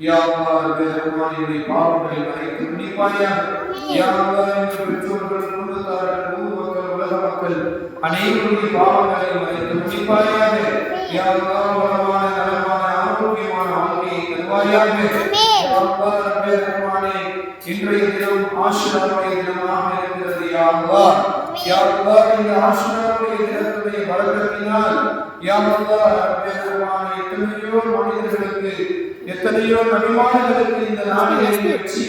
யா அல்லாஹ் ரஹ்மானியுடைய பாவங்களை அல்லாஹ் எங்கள் பெற்றோர்கள் குடும்பத்தார்கள் ஊர் மக்கள் உலக மக்கள் அனைவருடைய பாவங்களை மன்னித்து மன்னிப்பாயாக? யா அல்லாஹ் வளமான நலமான ஆரோக்கியமான வாழ்க்கையை தருவாயாக? ரஹ்மானே இன்றைய தினம் தினமாக இருக்கிறது யா அல்லாஹ் யா அல்லாஹ் இந்த ஆஷிராவுடைய தினத்துடைய வரக்கத்தினால் யா அல்லாஹ் ரப்பே ரஹ்மானே எத்தனையோ மனிதர்களுக்கு எத்தனையோ நபிமான்களுக்கு இந்த நாளிலே வெற்றி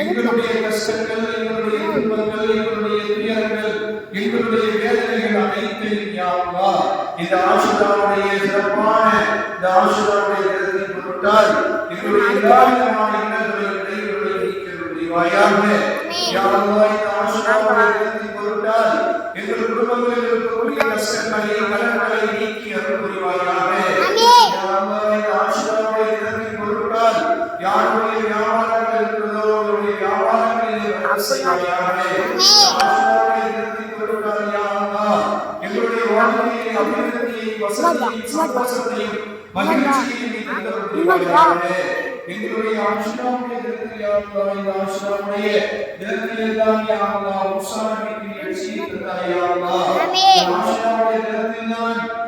எங்களுடைய கஷ்டங்கள் எங்களுடைய துன்பங்கள் எங்களுடைய துயரங்கள் எங்களுடைய வேதனைகள் அனைத்தையும் யா அல்லாஹ் இந்த ஆஷுராவுடைய சிறப்பான இந்த ஆஷுராவுடைய தினத்தின் பொருட்டால் எங்களுடைய எல்லா விதமான இன்னல்களையும் இடையூறுகளை நீக்க முடிவாயாக யா அல்லாஹ் இந்த ஆஷுராவுடைய தினத்தின் பொருட்டால் எங்கள் குடும்பங்களில் இருக்கக்கூடிய கஷ்டங்களை எங்களுடைய வாழ்க்கையை அபிவிருத்தியை வசதியை சந்தோஷத்தையும் மகிழ்ச்சியையும் எங்களுடைய தினத்தில் தான்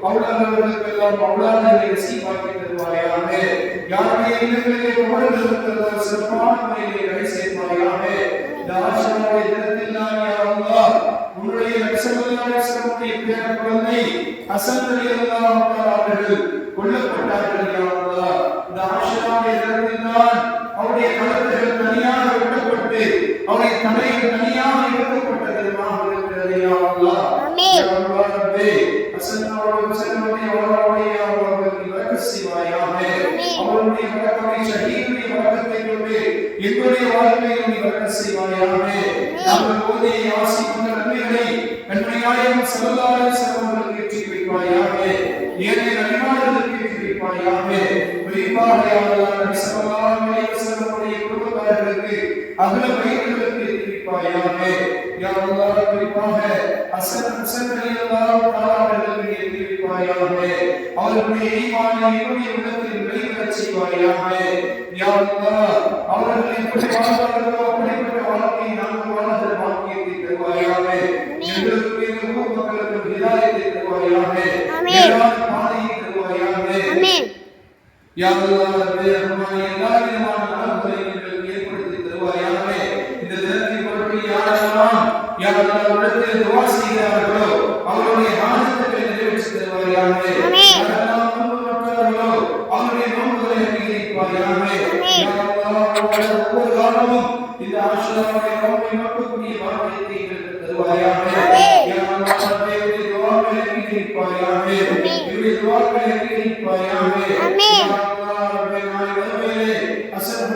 இல்லையோ அவ்வளவர்களுக்கெல்லாம் நசீபாக்கி தருவாயாக யாருடைய இல்லங்களிலே குழந்தைகள் சிறப்பான முறையிலே கை சேர்ப்பாயாக இந்த ஆசிராவுடைய தினத்தில் தான் உன்னுடைய பேர குழந்தை அவர்கள் கொல்லப்பட்டார்கள் இந்த அவருடைய ஹசன் அவருடைய ஹுசைனுடைய அவருடைய அவர்களுக்கு வரக்கத் செய்வாயாக அவருடைய வரக்கத்தை ஷஹீதுடைய வரக்கத்தை கொண்டு எங்களுடைய வாழ்க்கையில் நீ வரக்கத் செய்வாயாக நாங்கள் ஓதிய யாசிக்கின்ற پایا ہے یا اللہ کرپا ہے۔ حسن حسن علی اللہ تعالی بدل کے کرپا یا ہے اور میری والی کو بھی اللہ کی بڑی اچھی پایا ہے یا اللہ اور اپنے کچھ بات کر دو اپنے کچھ والا کی نام کو والا ہر بات کی بھی کروایا ہے جنرل کے لوگوں کو کر کر ہدایت دے کروایا ہے میرا پانی کروایا ہے یا اللہ رب رحمان یا اللہ رب رحمان யாரெல்லாம் யா அல்லாஹ் உலகத்தில் துவா செய்கிறார்களோ அவருடைய ஆனந்தத்தை நிறைவேற்றி தருவாயாக யாரெல்லாம் நோன்புற்றார்களோ அவருடைய நோன்புகளை அங்கீகரிப்பாயாக யா அல்லாஹ் ஒவ்வொரு காலமும் இந்த ஆசிரியருடைய நோன்பை நோக்கக்கூடிய பாக்கியத்தை எங்களுக்கு தருவாயாக யா அல்லாஹ் ரப்பே உடைய துவாக்களை அங்கீகரிப்பாயாக என்னுடைய துவாக்களை அங்கீகரிப்பாயாக யா அல்லாஹ் ரப்பே நாளை மறுமையிலே ஹசன்